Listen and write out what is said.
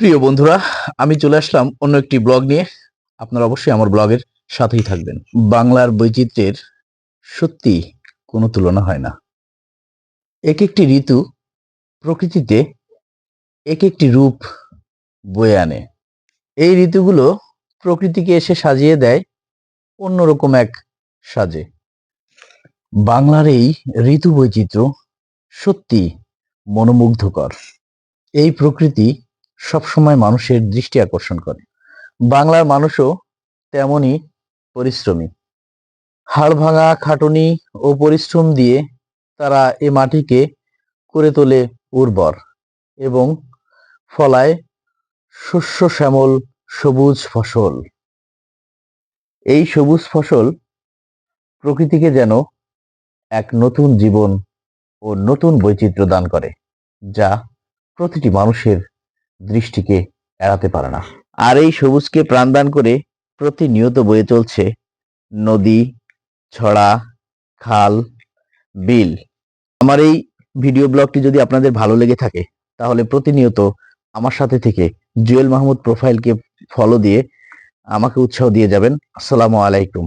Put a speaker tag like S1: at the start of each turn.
S1: প্রিয় বন্ধুরা, আমি চলে আসলাম অন্য একটি ব্লগ নিয়ে। আপনারা অবশ্যই আমার ব্লগের সাথেই থাকবেন। বাংলার বৈচিত্র্যের সত্যি কোনো তুলনা হয় না। এক একটি ঋতু প্রকৃতিতে এক একটি রূপ বয়ে আনে। এই ঋতুগুলো প্রকৃতিকে এসে সাজিয়ে দেয় অন্যরকম এক সাজে। বাংলার এই ঋতু বৈচিত্র্য সত্যি মনোমুগ্ধকর। এই প্রকৃতি সবসময় মানুষের দৃষ্টি আকর্ষণ করে। বাংলার মানুষও তেমনই পরিশ্রমী। হাড় ভাঙা খাটুনি ও পরিশ্রম দিয়ে তারা এ মাটিকে করে তোলে উর্বর এবং ফলায় শস্য শ্যামল সবুজ ফসল। এই সবুজ ফসল প্রকৃতিকে যেন এক নতুন জীবন ও নতুন বৈচিত্র্য দান করে, যা প্রতিটি মানুষের দৃষ্টিকে এড়াতে পারে না। আর এই সবুজকে প্রাণদান করে প্রতিনিয়ত বয়ে চলছে নদী, ছড়া, খাল, বিল। আমার এই ভিডিও ব্লগটি যদি আপনাদের ভালো লেগে থাকে, তাহলে প্রতিনিয়ত আমার সাথে থেকে জুয়েল মাহমুদ প্রোফাইলকে ফলো দিয়ে আমাকে উৎসাহ দিয়ে যাবেন। আসসালামু আলাইকুম।